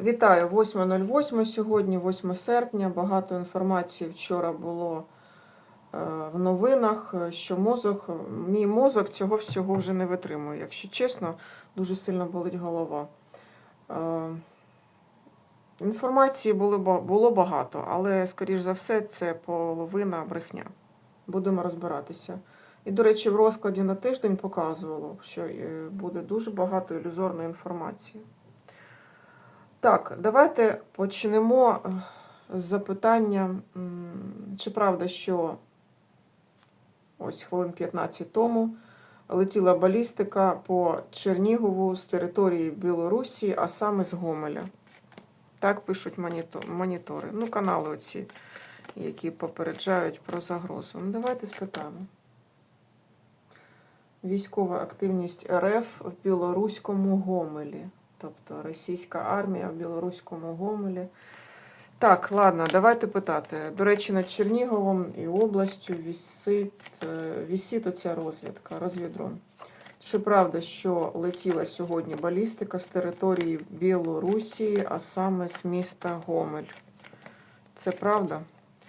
Вітаю, 8.08 сьогодні, 8 серпня. Багато інформації вчора було е, в новинах, е, що мозок, мій мозок цього всього вже не витримує. Якщо чесно, дуже сильно болить голова. Е, Інформації було, багато, але, скоріш за все, це половина брехня. Будемо розбиратися. І, до речі, в розкладі на тиждень показувало, що буде дуже багато ілюзорної інформації. Так, давайте почнемо е, з запитання, чи правда, що ось хвилин 15 тому летіла балістика по Чернігову з території Білорусі, а саме з Гомеля. Так пишуть моніто- монітори. Ну, канали оці, які попереджають про загрозу. Ну, давайте спитаємо. Військова активність РФ в білоруському Гомелі. Тобто російська армія в білоруському Гомелі. Так, ладно, давайте питати. До речі, над Черніговом і областю вісить, е, вісить оця розвідка, розвідрон. Чи правда, що летіла сьогодні балістика з території Білорусі, а саме з міста Гомель? Це правда?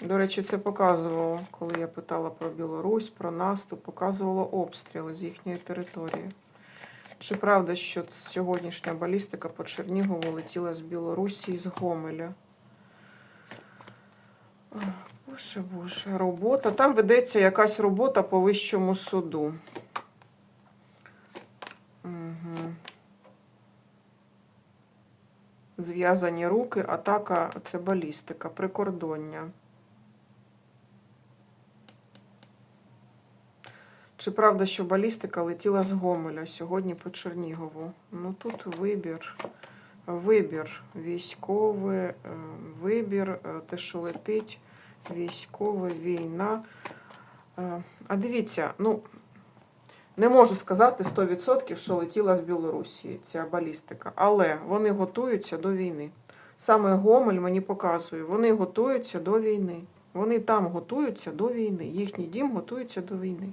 До речі, це показувало, коли я питала про Білорусь, про наступ, показувало обстріли з їхньої території. Чи правда, що сьогоднішня балістика по Чернігову летіла з Білорусі і з Гомеля? Боже, боже, робота. Там ведеться якась робота по вищому суду. Угу. Зв'язані руки, атака це балістика, прикордоння. Чи правда, що балістика летіла з Гомеля сьогодні по Чернігову? Ну тут вибір. Вибір військовий, е, вибір, е, те, що летить, військова війна. Е, А дивіться, ну не можу сказати 100%, що летіла з Білорусі ця балістика, але вони готуються до війни. Саме Гомель мені показує, вони готуються до війни. Вони там готуються до війни. Їхній дім готується до війни.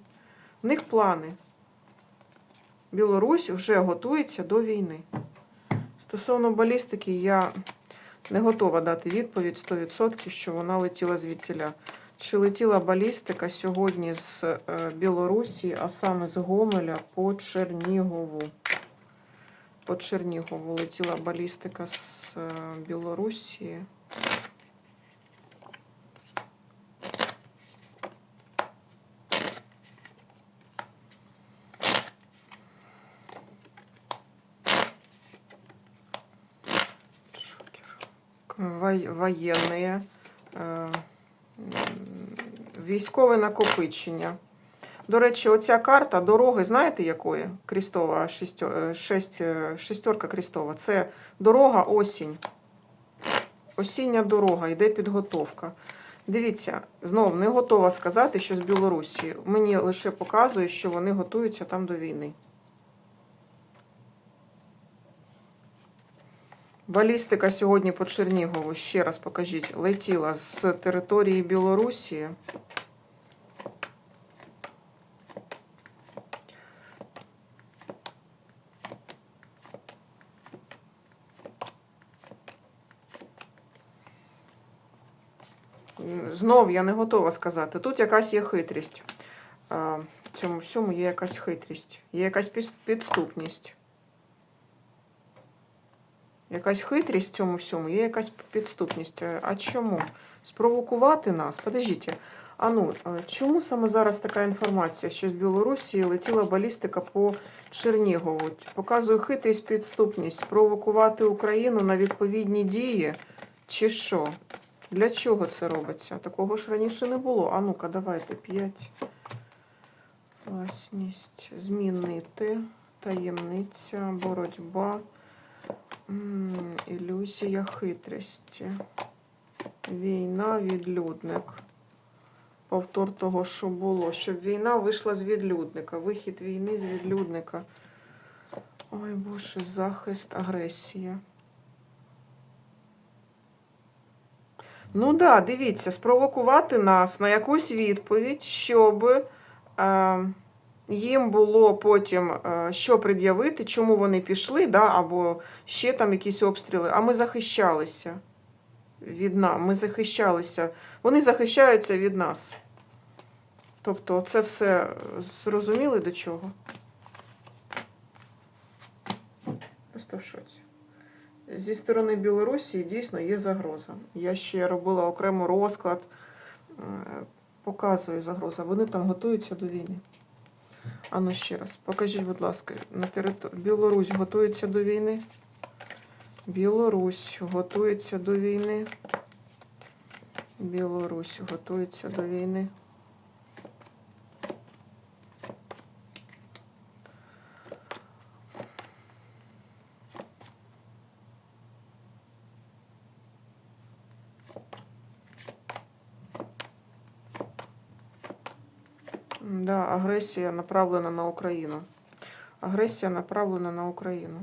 В них плани. Білорусь вже готується до війни. Стосовно балістики, я не готова дати відповідь 100%, що вона летіла звідтіля. Чи летіла балістика сьогодні з е, Білорусі, а саме з Гомеля по Чернігову? По Чернігову летіла балістика з е, Білорусі. Во- Воєнні. е, Військове накопичення. До речі, оця карта дороги, знаєте якої? Крістова, е, е, шестерка крістова. Це дорога осінь. Осіння дорога, йде підготовка. Дивіться, знов не готова сказати, що з Білорусі. Мені лише показує, що вони готуються там до війни. Балістика сьогодні по Чернігову, ще раз покажіть, летіла з території Білорусі. Знов я не готова сказати. Тут якась є хитрість. В цьому всьому є якась хитрість, є якась підступність. Якась хитрість в цьому всьому, є якась підступність. Е, А чому? Спровокувати нас? Подождіть. А ну, е, чому саме зараз така інформація, що з Білорусі летіла балістика по Чернігову? Показує хитрість, підступність, спровокувати Україну на відповідні дії, чи що? Для чого це робиться? Такого ж раніше не було. А ну-ка, давайте 5. Власність. Змінити. Таємниця, боротьба. Ілюзія хитрості. Війна, відлюдник. Повтор того, що було. Щоб війна вийшла з відлюдника. Вихід війни з відлюдника. Ой, Боже, захист, агресія. Ну так, да, дивіться, спровокувати нас на якусь відповідь, щоб е, їм було потім е, що пред'явити, чому вони пішли, да, або ще там якісь обстріли, а ми захищалися від нас. Ми захищалися. Вони захищаються від нас. Тобто, це все зрозуміли до чого? Просто в шоці. Зі сторони Білорусі дійсно є загроза. Я ще робила окремо розклад, е, показує загроза. Вони там готуються до війни. А ну ще раз, покажіть, будь ласка, на території Білорусь готується до війни. Білорусь готується до війни. Білорусь готується до війни. Да, агресія направлена на Україну. Агресія направлена на Україну.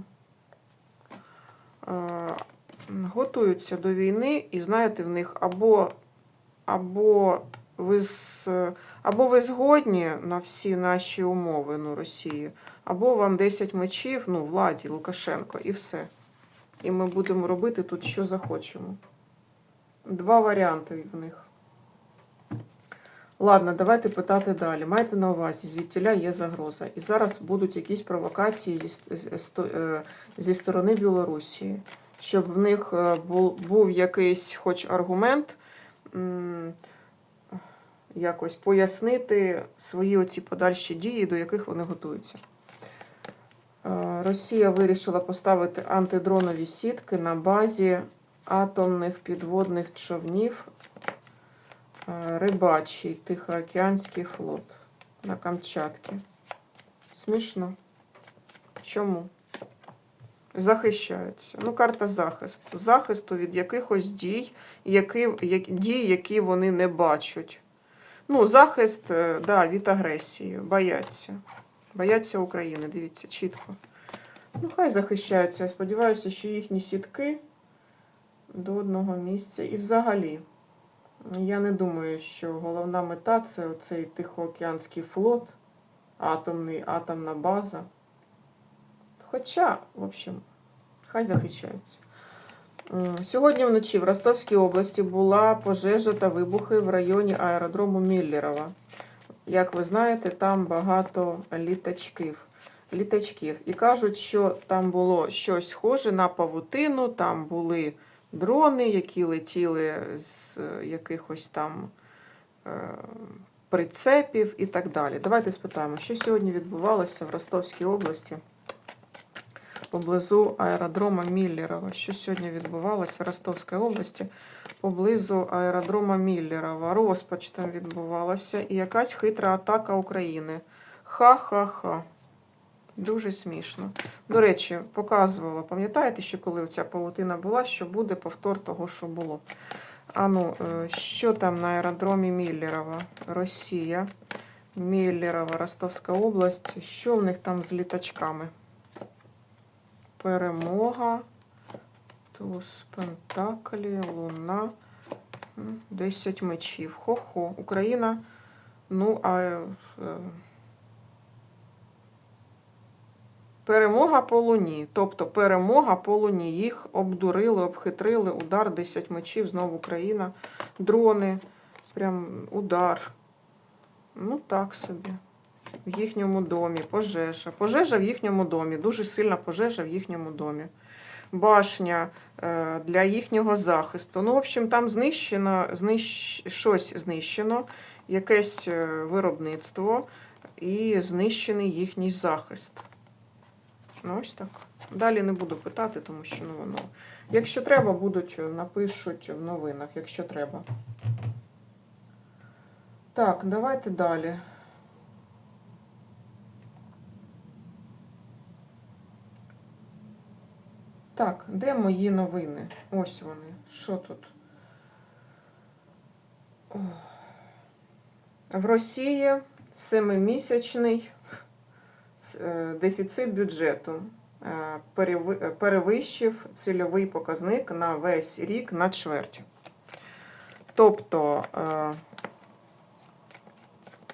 Е, готуються до війни, і знаєте, в них або, або, ви, або ви згодні на всі наші умови ну, Росії, або вам 10 мечів, ну, владі, Лукашенко, і все. І ми будемо робити тут, що захочемо. Два варіанти в них. Ладно, давайте питати далі. Майте на увазі, звідтіля є загроза. І зараз будуть якісь провокації зі, е, сторони Білорусі, щоб в них е, був якийсь хоч аргумент якось пояснити свої оці подальші дії, до яких вони готуються. Е, Росія вирішила поставити антидронові сітки на базі атомних підводних човнів Рибачий Тихоокеанський флот на Камчатці. Смішно. Чому? Захищаються. Ну, карта захисту. Захисту від якихось дій, які, як, дій, які вони не бачать. Ну, захист е, да, від агресії. Бояться. Бояться України, дивіться, чітко. Ну, хай захищаються. Я сподіваюся, що їхні сітки до одного місця. І взагалі. Я не думаю, що головна мета це оцей Тихоокеанський флот, атомний, атомна база. Хоча, в общем, хай захищаються. Сьогодні вночі в Ростовській області була пожежа та вибухи в районі аеродрому Міллерова. Як ви знаєте, там багато літачків. літачків. І кажуть, що там було щось схоже на павутину, там були дрони, які летіли з е, якихось там е, прицепів і так далі. Давайте спитаємо, що сьогодні відбувалося в Ростовській області поблизу аеродрома Міллерова. Що сьогодні відбувалося в Ростовській області поблизу аеродрома Міллерова. Розпач там відбувалася і якась хитра атака України. Ха-ха-ха. Дуже смішно. До речі, показувала, пам'ятаєте, що коли ця павутина була, що буде повтор того, що було. А ну, е, що там на аеродромі Міллерова? Росія. Міллерова, Ростовська область. Що в них там з літачками? Перемога. Туз Пентаклі, Луна. 10 мечів. Хо-хо. Україна. Ну, а. е, Перемога по луні. Тобто перемога по луні. Їх обдурили, обхитрили, удар 10 мечів, знову Україна, дрони, прям удар. Ну так собі. В їхньому домі. Пожежа. Пожежа в їхньому домі. Дуже сильна пожежа в їхньому домі. Башня е, для їхнього захисту. Ну, в общем, там знищено, знищ... щось знищено, якесь е, виробництво і знищений їхній захист. Ну, ось так. Далі не буду питати, тому що ну, воно. Якщо треба, будуть, напишуть в новинах, якщо треба. Так, давайте далі. Так, де мої новини? Ось вони. Що тут? В Росії семимісячний е, дефіцит бюджету е, е, перевищив цільовий показник на весь рік на чверть. Тобто е,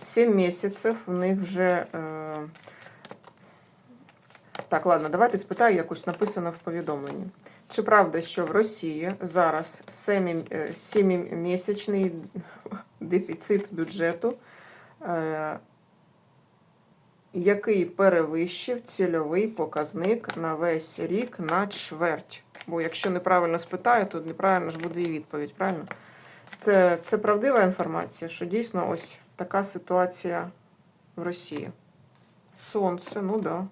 7 місяців в них вже. Е... Так, ладно, давайте спитаю, якось написано в повідомленні. Чи правда, що в Росії зараз 7-місячний дефіцит бюджету, е, який перевищив цільовий показник на весь рік на чверть? Бо якщо неправильно спитаю, то неправильно ж буде і відповідь, правильно? Це, це правдива інформація, що дійсно ось така ситуація в Росії. Сонце, ну да.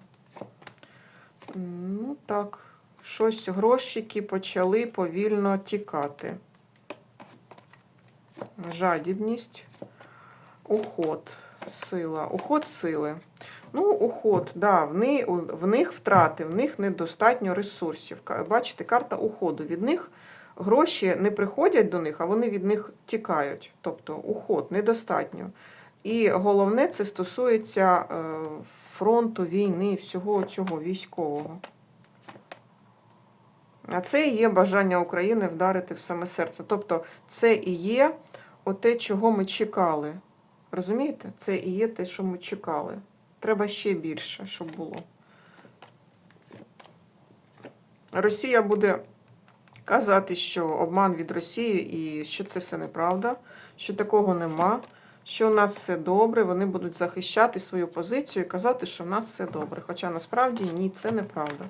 Ну так, щось грошики почали повільно тікати. Жадібність, уход, сила, уход сили. Ну, уход, да, в них, в них втрати, в них недостатньо ресурсів. Бачите, карта уходу. Від них гроші не приходять до них, а вони від них тікають. Тобто уход недостатньо. І головне, це стосується е, фронту, війни, всього цього військового. А це і є бажання України вдарити в саме серце. Тобто, це і є оте, чого ми чекали. Розумієте? Це і є те, що ми чекали. Треба ще більше, щоб було. Росія буде казати, що обман від Росії і що це все неправда, що такого нема, що у нас все добре. Вони будуть захищати свою позицію і казати, що в нас все добре. Хоча насправді ні, це неправда.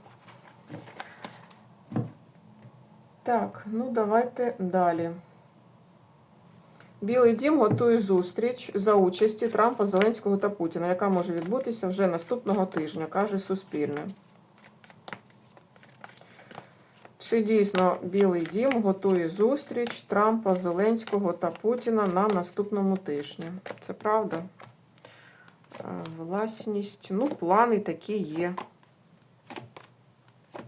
Так, ну давайте далі. Білий дім готує зустріч за участі Трампа, Зеленського та Путіна, яка може відбутися вже наступного тижня, каже Суспільне. Чи дійсно Білий дім готує зустріч Трампа, Зеленського та Путіна на наступному тижні? Це правда? Е, Власність. Ну, плани такі є.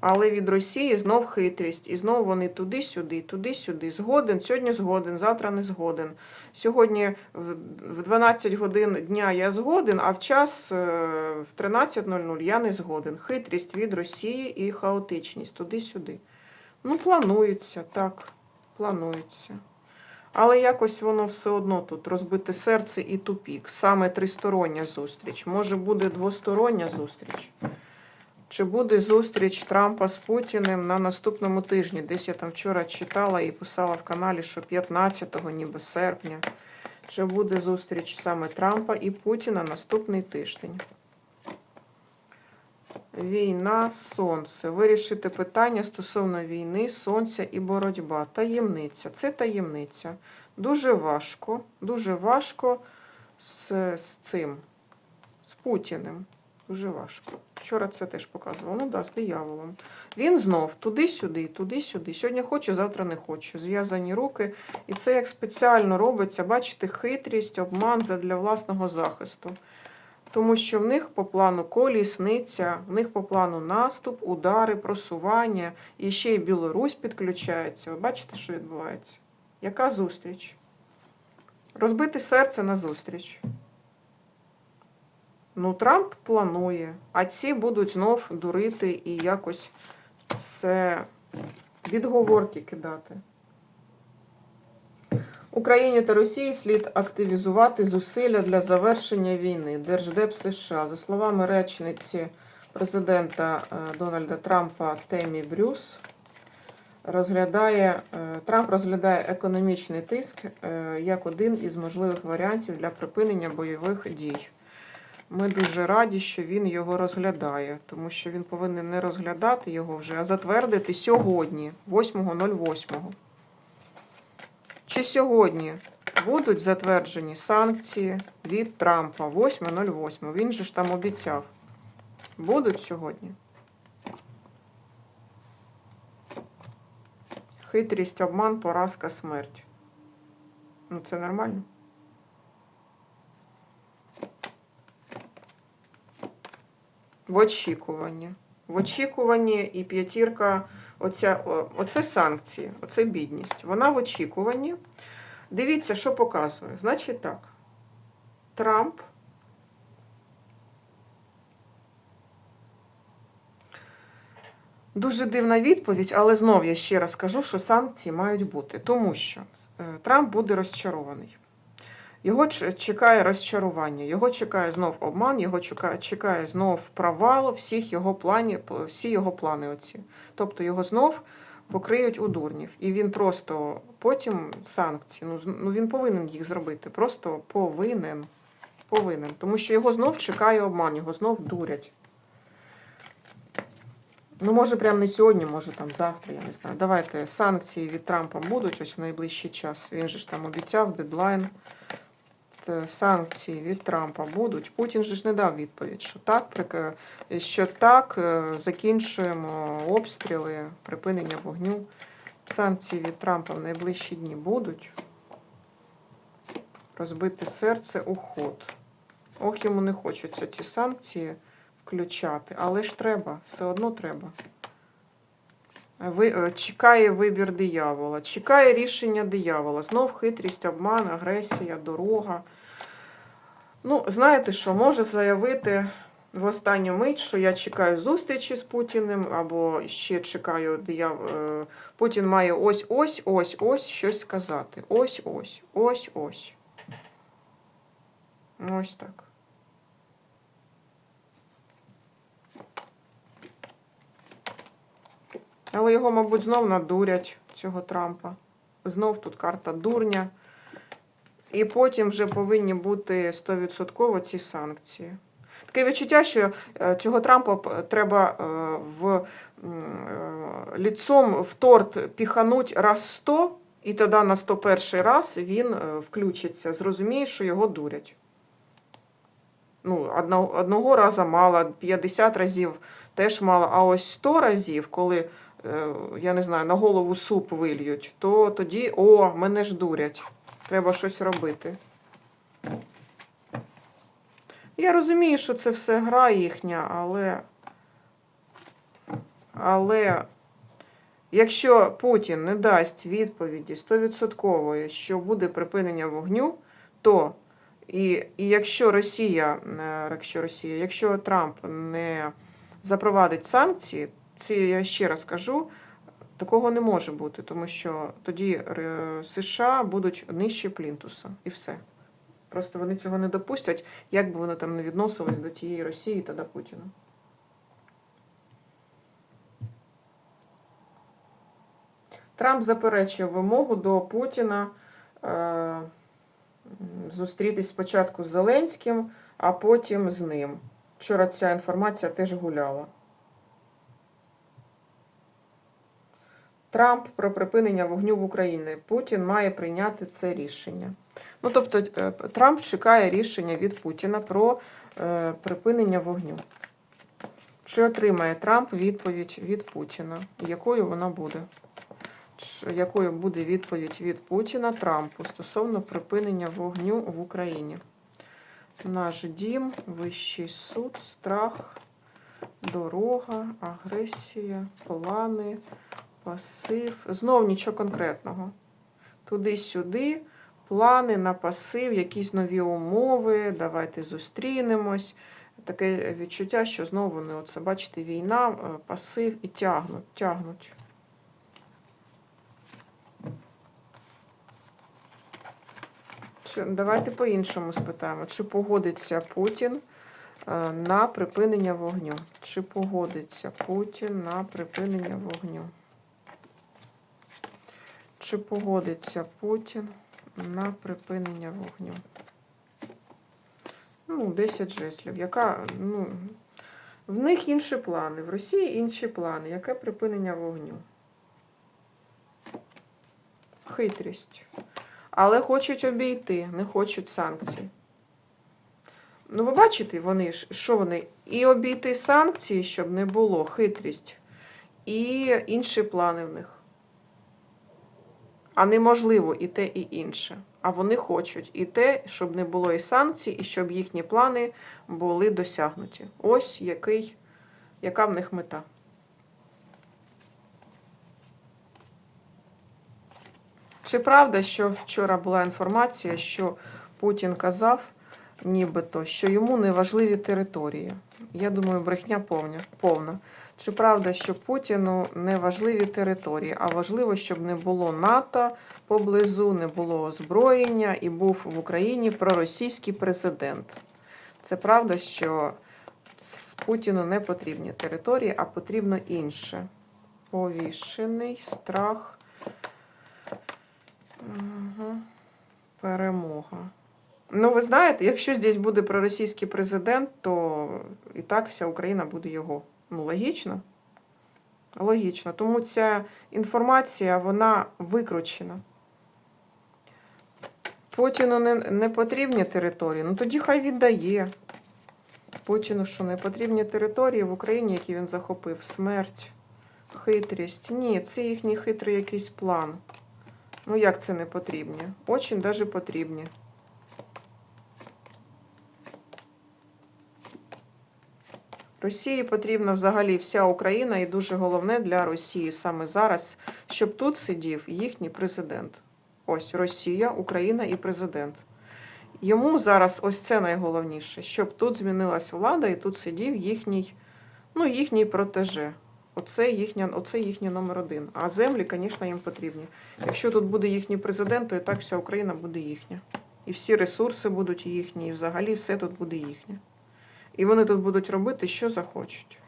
Але від Росії знов хитрість. І знов вони туди-сюди, туди-сюди. Згоден, сьогодні згоден, завтра не згоден. Сьогодні в в 12 годин дня я згоден, а в час е, в 13.00 я не згоден. Хитрість від Росії і хаотичність туди-сюди. Ну, планується, так, планується. Але якось воно все одно тут розбите серце і тупік. Саме тристороння зустріч. Може буде двостороння зустріч. Чи буде зустріч Трампа з Путіним на наступному тижні? Десь я там вчора читала і писала в каналі, що 15-го, ніби серпня. Чи буде зустріч саме Трампа і Путіна наступний тиждень? Війна, сонце. Вирішити питання стосовно війни, сонця і боротьба. Таємниця. Це таємниця. Дуже важко, дуже важко з, з цим, з Путіним. Дуже важко. Вчора це теж показував. Ну да, з дияволом. Він знов туди-сюди, туди-сюди. Сьогодні хочу, завтра не хочу. Зв'язані руки. І це як спеціально робиться, бачите, хитрість, обман для власного захисту. Тому що в них по плану колісниця, в них по плану наступ, удари, просування. І ще й Білорусь підключається. Ви бачите, що відбувається? Яка зустріч? Розбити серце на зустріч. Ну, Трамп планує, а ці будуть знов дурити і якось це відговорки кидати. Україні та Росії слід активізувати зусилля для завершення війни. Держдеп США. За словами речниці президента е, Дональда Трампа Темі Брюс, розглядає, е, Трамп розглядає економічний тиск е, як один із можливих варіантів для припинення бойових дій. Ми дуже раді, що він його розглядає, тому що він повинен не розглядати його вже, а затвердити сьогодні, 8.08. Чи сьогодні будуть затверджені санкції від Трампа 8.08? Він же ж там обіцяв. Будуть сьогодні? Хитрість, обман, поразка, смерть. Ну, це нормально. В очікуванні. В очікуванні і п'ятірка, оця, оце санкції, оце бідність. Вона в очікуванні. Дивіться, що показує. Значить так. Трамп. Дуже дивна відповідь, але знов я ще раз кажу, що санкції мають бути. Тому що е, Трамп буде розчарований. Його чекає розчарування, його чекає знов обман, його чекає, чекає знов провал всіх його планів, всі його плани оці. Тобто його знов покриють у дурнів. І він просто потім санкції, ну, ну він повинен їх зробити. Просто повинен. Повинен. Тому що його знов чекає обман, його знов дурять. Ну, може, прямо не сьогодні, може там завтра, я не знаю. Давайте санкції від Трампа будуть ось в найближчий час. Він же ж там обіцяв дедлайн. Т- Санкції від Трампа будуть. Путін же ж не дав відповідь, що так, що так, е, закінчуємо обстріли, припинення вогню. Санкції від Трампа в найближчі дні будуть. Розбите серце, уход. Ох, йому не хочеться ці санкції включати, але ж треба, все одно треба. Ви, е, чекає вибір диявола, чекає рішення диявола. Знов хитрість, обман, агресія, дорога. Ну, знаєте що, може заявити в останню мить, що я чекаю зустрічі з Путіним, або ще чекаю, диявол. е, Путін має ось ось ось ось щось сказати. Ось ось, ось ось. Ось так. Але його, мабуть, знов надурять, цього Трампа. Знов тут карта дурня. І потім вже повинні бути 100% ці санкції. Таке відчуття, що е, цього Трампа треба е, в е, ліцом в торт піхануть раз 100, і тоді на 101 раз він включиться, зрозуміє, що його дурять. Ну, одного, разу мало, 50 разів теж мало, а ось 100 разів, коли я не знаю, на голову суп вильють, то тоді, о, мене ж дурять. Треба щось робити. Я розумію, що це все гра їхня, але. Але якщо Путін не дасть відповіді 100%, що буде припинення вогню, то і, і якщо Росія, е, якщо Росія, якщо Трамп не запровадить санкції, це я ще раз кажу, такого не може бути, тому що тоді е, США будуть нижче плінтуса і все. Просто вони цього не допустять, як би вони там не відносились до тієї Росії та до Путіна. Трамп заперечує вимогу до Путіна е, зустрітись спочатку з Зеленським, а потім з ним. Вчора ця інформація теж гуляла. Трамп про припинення вогню в Україні. Путін має прийняти це рішення. Ну, тобто, е, Трамп чекає рішення від Путіна про е, припинення вогню. Чи отримає Трамп відповідь від Путіна? Якою вона буде? Чи- Якою буде відповідь від Путіна Трампу стосовно припинення вогню в Україні? Наш дім, вищий суд, страх, дорога, агресія, плани, пасив. Знов нічого конкретного. Туди-сюди, плани на пасив, якісь нові умови, давайте зустрінемось. Таке відчуття, що знову вони, оце, бачите, війна, е, пасив і тягнуть, тягнуть. Давайте по-іншому спитаємо, чи погодиться Путін е, на припинення вогню? Чи погодиться Путін на припинення вогню? Чи погодиться Путін на припинення вогню? Ну, 10 жеслів. Яка, ну, в них інші плани, в Росії інші плани. Яке припинення вогню? Хитрість. Але хочуть обійти, не хочуть санкцій. Ну, ви бачите, вони ж, що вони? І обійти санкції, щоб не було, хитрість, і інші плани в них. А неможливо і те, і інше. А вони хочуть і те, щоб не було і санкцій, і щоб їхні плани були досягнуті. Ось який, яка в них мета. Чи правда, що вчора була інформація, що Путін казав, нібито, що йому не важливі території? Я думаю, брехня повна. Чи правда, що Путіну не важливі території, а важливо, щоб не було НАТО поблизу, не було озброєння і був в Україні проросійський президент? Це правда, що Путіну не потрібні території, а потрібно інше. Повішений страх. Угу. Перемога. Ну, ви знаєте, якщо здесь буде проросійський президент, то і так вся Україна буде його. Ну, логічно. Логічно. Тому ця інформація, вона викручена. Путіну не, не потрібні території, ну тоді хай віддає. Путіну що не потрібні території в Україні, які він захопив? Смерть, хитрість. Ні, це їхній хитрий якийсь план. Ну як це не потрібні? Очень даже потрібні. Росії потрібна взагалі вся Україна, і дуже головне для Росії саме зараз, щоб тут сидів їхній президент. Ось Росія, Україна і президент. Йому зараз ось це найголовніше, щоб тут змінилась влада і тут сидів їхній, ну, їхній протеже. Оце їхня, оце їхній номер один. А землі, звісно, їм потрібні. Якщо тут буде їхній президент, то і так вся Україна буде їхня. І всі ресурси будуть їхні, і взагалі все тут буде їхнє. І вони тут будуть робити, що захочуть.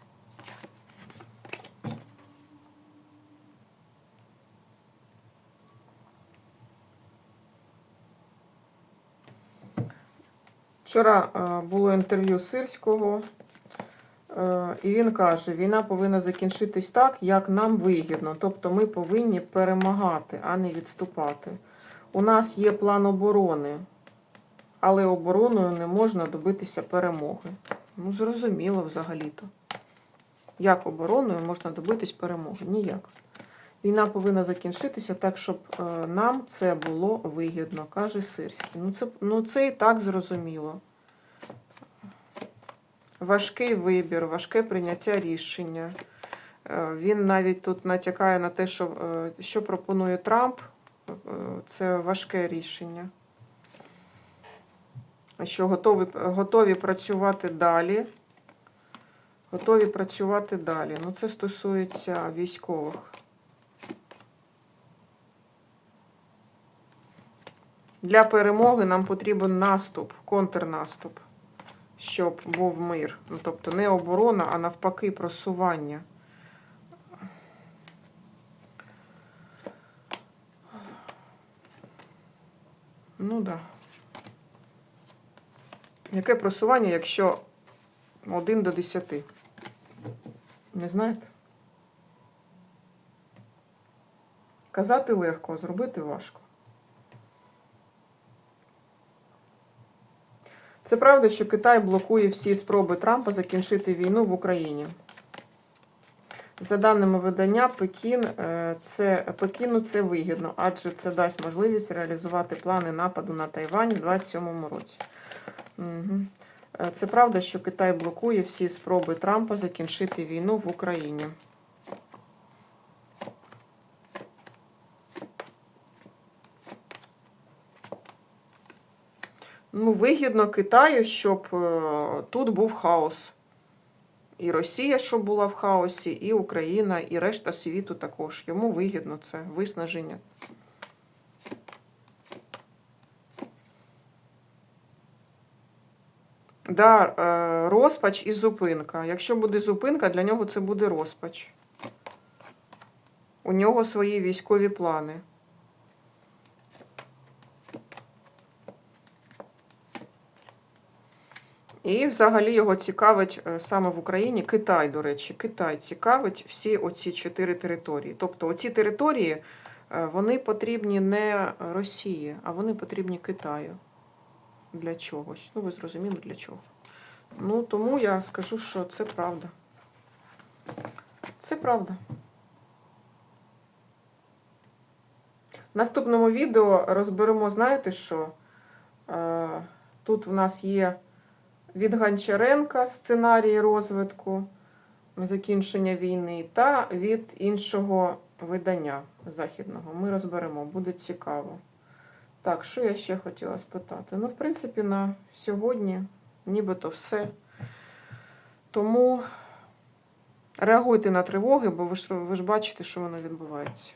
Вчора е, було інтерв'ю Сирського, е, і він каже, війна повинна закінчитись так, як нам вигідно. Тобто ми повинні перемагати, а не відступати. У нас є план оборони, але обороною не можна добитися перемоги. Ну, зрозуміло взагалі-то. Як обороною можна добитись перемоги? Ніяк. Війна повинна закінчитися так, щоб е, нам це було вигідно, каже Сирський. Ну це, ну, це і так зрозуміло. Важкий вибір, важке прийняття рішення. Е, Він навіть тут натякає на те, що, е, що пропонує Трамп. Це важке рішення. Що готові, готові працювати далі. Готові працювати далі. Ну, це стосується військових. Для перемоги нам потрібен наступ, контрнаступ, щоб був мир. Ну, тобто не оборона, а навпаки просування. Ну так. Да. Яке просування, якщо 1 до 10? Не знаєте? Казати легко, зробити важко. Це правда, що Китай блокує всі спроби Трампа закінчити війну в Україні. За даними видання, Пекін, е, це, Пекіну це вигідно, адже це дасть можливість реалізувати плани нападу на Тайвань у 2027 році. Угу. Це правда, що Китай блокує всі спроби Трампа закінчити війну в Україні. Ну, вигідно Китаю, щоб е, тут був хаос. І Росія, щоб була в хаосі, і Україна, і решта світу також. Йому вигідно це виснаження. Да, е, розпач і зупинка. Якщо буде зупинка, для нього це буде розпач. У нього свої військові плани. І взагалі його цікавить е, саме в Україні Китай, до речі, Китай цікавить всі оці чотири території. Тобто оці території е, вони потрібні не Росії, а вони потрібні Китаю для чогось. Ну, ви зрозуміли для чого. Ну, тому я скажу, що це правда. Це правда. В наступному відео розберемо, знаєте що? Е, Тут в нас є від Гончаренка сценарій розвитку закінчення війни та від іншого видання західного. Ми розберемо, буде цікаво. Так, що я ще хотіла спитати? Ну, в принципі, на сьогодні нібито все. Тому Реагуйте на тривоги, бо ви ж, ви ж бачите, що воно відбувається.